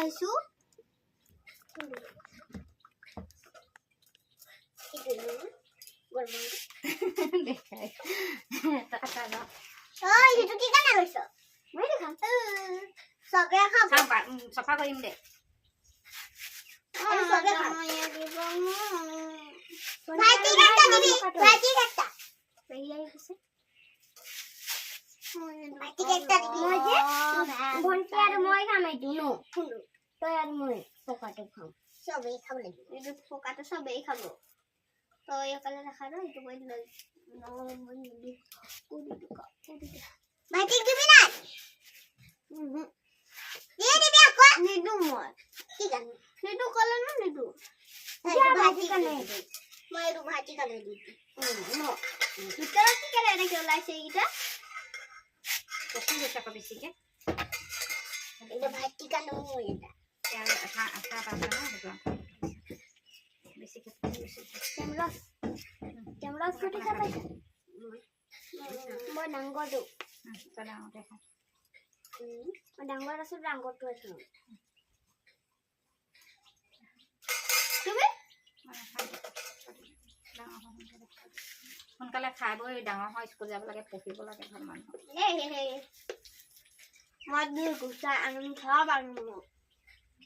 আহিছো দেখাই টাটা ন ঐ সেইটো কি কাৰণে লৈছ মই দেখাম চবে খাব। চফা কৰিম দে আৰু চবে খাব। ভাইটি কাটা দিবি ভাইটি কাটা পেহী আহি গৈছে ভাইটি কাটা দিবি মই যে ভণ্টি আৰু মই খাম এইটো ন তই আৰু মই পকাটো খাম চবেই খাব লাগিব এইটো পকাটো চবেই খাব তই অকলে নাখা ন এইটো মই লৈ ভাইটিক দিবি নাই দিয়ে দিবি আকৌ নিদো মই কি জানো নিদো ক'লে ন নিদো ভাইটি কাৰণে মই এইটো ভাইটি কাৰণে দি দিম ভিতৰত কি কেনে এনেকে ওলাইছে এইকেইটা পকি গৈছে আকৌ বেছিকে এইটো ভাইটি কাৰণে মোৰ এটা এতিয়া আৰু আঠা আঠা এটা আছে ন সেইটো বেছিকে পকি গৈছে কেমৰছ কেমৰছ কোটি খাব মই ডাঙৰটো উম, তই ডাঙৰতে খা মই ডাঙৰ আছো ডাঙৰটো আছো তুমি মই নাখাওঁ দে। ডাঙৰ হৈ সোনকালে খাই দে। সোনকালে খাই বৈ ডাঙৰ হৈ স্কুল যাব লাগে পঢ়িব লাগে ভাল মানুহ এই হে হে মই দিল গুচা আনি খাব পাৰো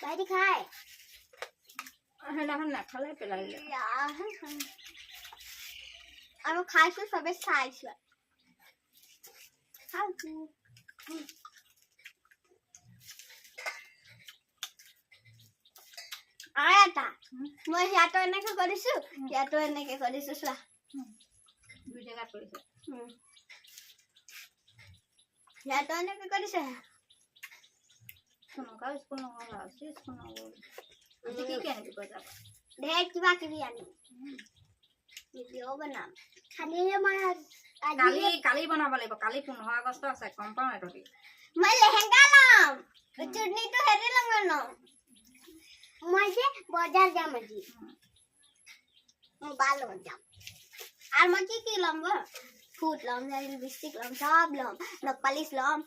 ไปที่ใครให้เราหนักเขาไล่ไปเลยอย่าให้เขาเอาลูกค้าช่วยสอบไปใส่เฉยข้าวกู આવ્યા હતા મેં ત્યાં તો એને કઈ કરીશું ત્યાં તો એને કઈ કરીશું શું બીજા કાંઈ કરીશું ત્યાં તો એને કઈ કરીશું নগ'ল আৰু চি স্কুল নগ'ল আজি কি কি আনিবি বজাৰ ঢেৰ কিবা কিবি আনিম ভিডিঅ' বনাম খালি মই কালি কালি বনাব লাগিব কালি পোন্ধৰ আগষ্ট আছে গম পাওঁ তহঁতি মই লেহেংগা ল'ম চুৰ্ণীটো হেৰি ল'ম ন মই যে বজাৰ যাম আজি বাল লগত যাম আৰু মই কি কি ল'ম ফুট ল'ম লিপষ্টিক ল'ম চব ল'ম নপালিচ ল'ম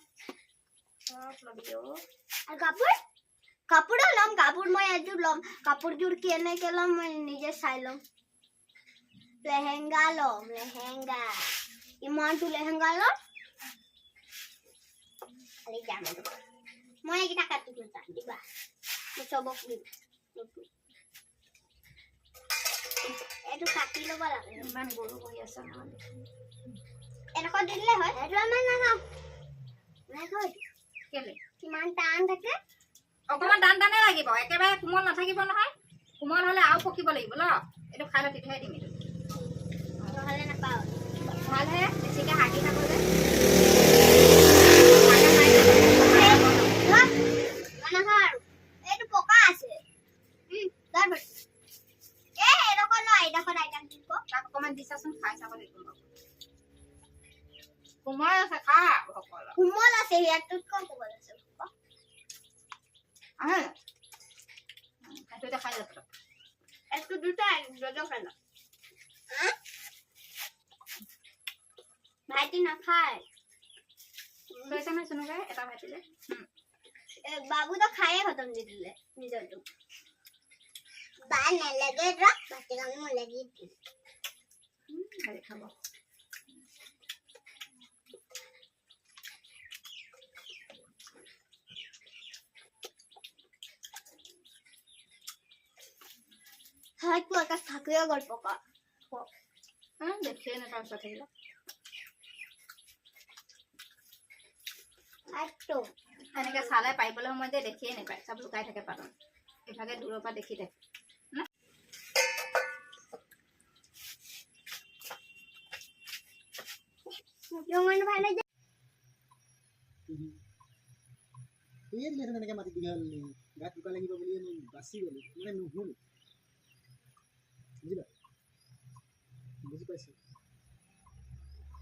চব ল'বি অ' আৰু কাপোৰো ল'ম কাপোৰ মই এযোৰ ল'ম। কাপোৰযোৰ কেনেকে ল'ম মই নিজে চাই ল'ম। লেহেংগা ল'ম লেহেংগা ইমানটো লেহেংগা ল'ম। খালি যাম মই দিম তাত দিবা। চবক এইটো কাটি ল'ব লাগে। ইমান গৰু বহি আছে এনেকুৱা দিলে হয়। সেইটো আমাৰ নাখাওঁ নাখাওঁ। কেলে? কিমান টান থাকে? অকণমান টান টানে লাগিব। একেবাৰে কোমল নাথাকিব নহয়। কোমল হ'লে আৰু পকিব লাগিব ন? এইটো খাই লৈ তেতিয়াহে দিম এইটো নহ'লে নাপাওঁ। ভালহে? খাই যাব এইটো দুটা দুটা ন ভাইটি নাখায় লৈছে নহয় চুনুকাই এটা ভাইটিলে এ, বাবুতো খায়ে খতম দি দিলে নিজৰটো বা নালাগে ৰ ভাতি কাম মোৰ লাগি খালি খাব হয়তো এটা থাকিও গ'ল পকা দেখিয়ে নাপাওঁ ওচৰত থাকিলে আইটো এনেকে চালে পাৰিবলৈ সময়তে দেখিয়ে নাপায় চব লুকাই থাকে পাতত ইভাগে দূৰৰ পৰা দেখি থাকে মাটি দীঘল গাত বোকা লাগিব বুলি বাচি গ'লোঁ মানে নহ'ল বুজিলা বুজি পাইছে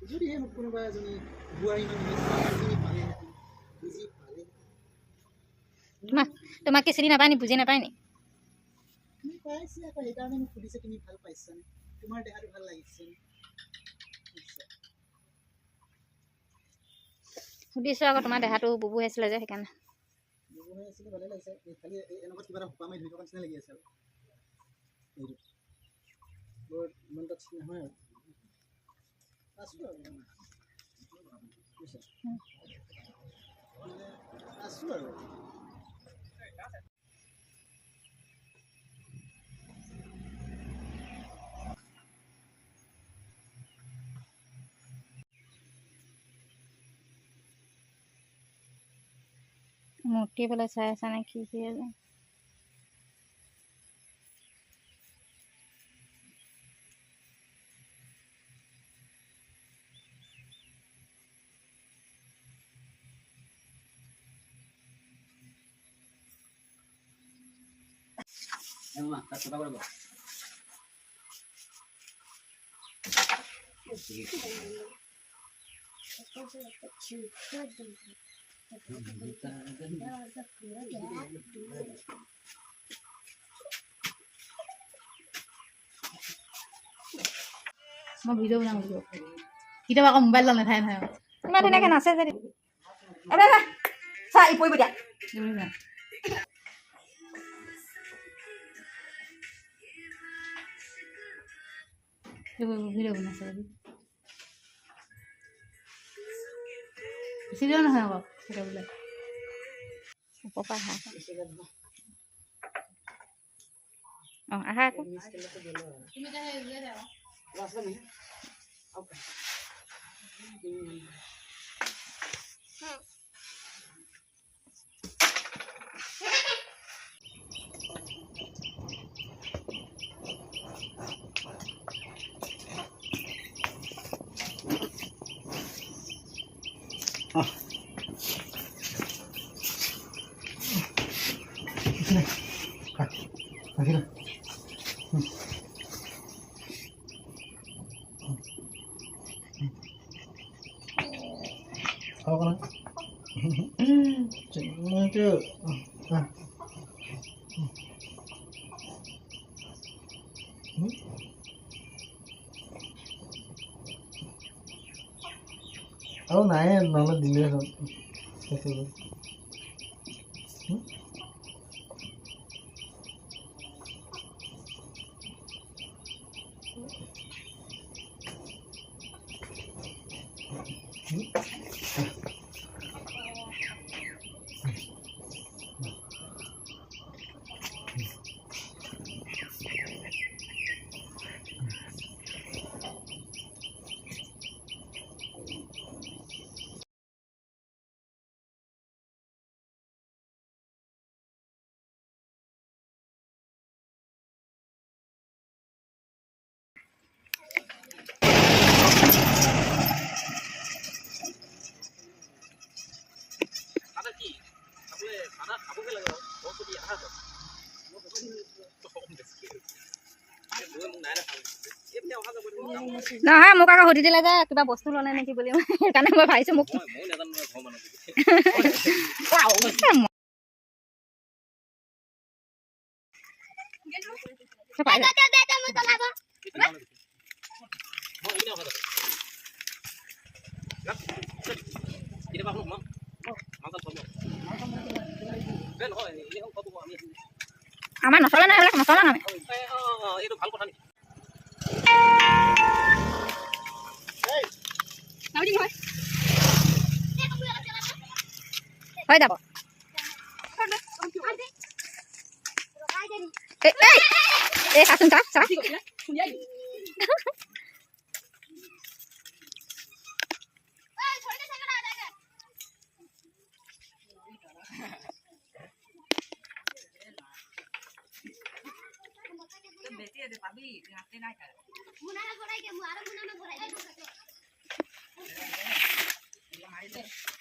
যদিহে মোক কোনোবা এজনী বোৱাৰী মানুহে বুজি পালেহেঁতেন বুজি পালে তোমাক তোমাক কি চিনি নাপায় নি বুজি নাপায় নি তুমি পাইছে আকৌ সেইকাৰণে মোক সুধিছে তুমি ভাল পাইছানে তোমাৰ দেহাটো ভাল লাগিছেনে বুজিছা? সুধিছোঁ আকৌ তোমাৰ দেহাটো বুবু হৈছিলে যে সেইকাৰণে ব্যৱহাৰ হৈ আছিলে ভালে লাগিছে এই খালি এই এনেকুৱা কিবা এটা সোপা মাৰি ধৰি থকা নিচিনা লাগি আছে আৰু এইটো বৰ ইমান এটা ঠিক নহয় আৰু আছোঁ আৰু বুজিছা মানে আছোঁ আৰু মূৰ্তি পেলাই চাই আছা নে কি কি আছে? মই ভিডিঅ' বনাম বোলো কেতিয়াবা আকৌ মোবাইল ডাল নাথাকে নহয় ইমান ধুনীয়াকৈ নাচে যদি চা ই পৰিব দিয়া ভিডিঅ' বনাইছে বুলি চিৰিয়েল নহয় আকৌ সেইটো বোলে পৰা আহা অঁ আহা আকৌ này phải phải thế này ừ. Thôi con không Chỉnh chứ à. Ừ. Ở này nó là đi lên rồi Hum? নহয় মোক আকৌ সুধি দিলে যে কিবা বস্তু ল'লে নেকি বুলি। সেইকাৰণে মই ভাবিছোঁ মোক কি পাই দে দে দে মই চলাব আমাৰ নচলে নহয় এইবিলাক নচলাম আমি হৈ যাব। এই চাচোন চা চা। મુનામાં ભરાઈ ગયો મારા મુનામાં ભરાઈ ગયો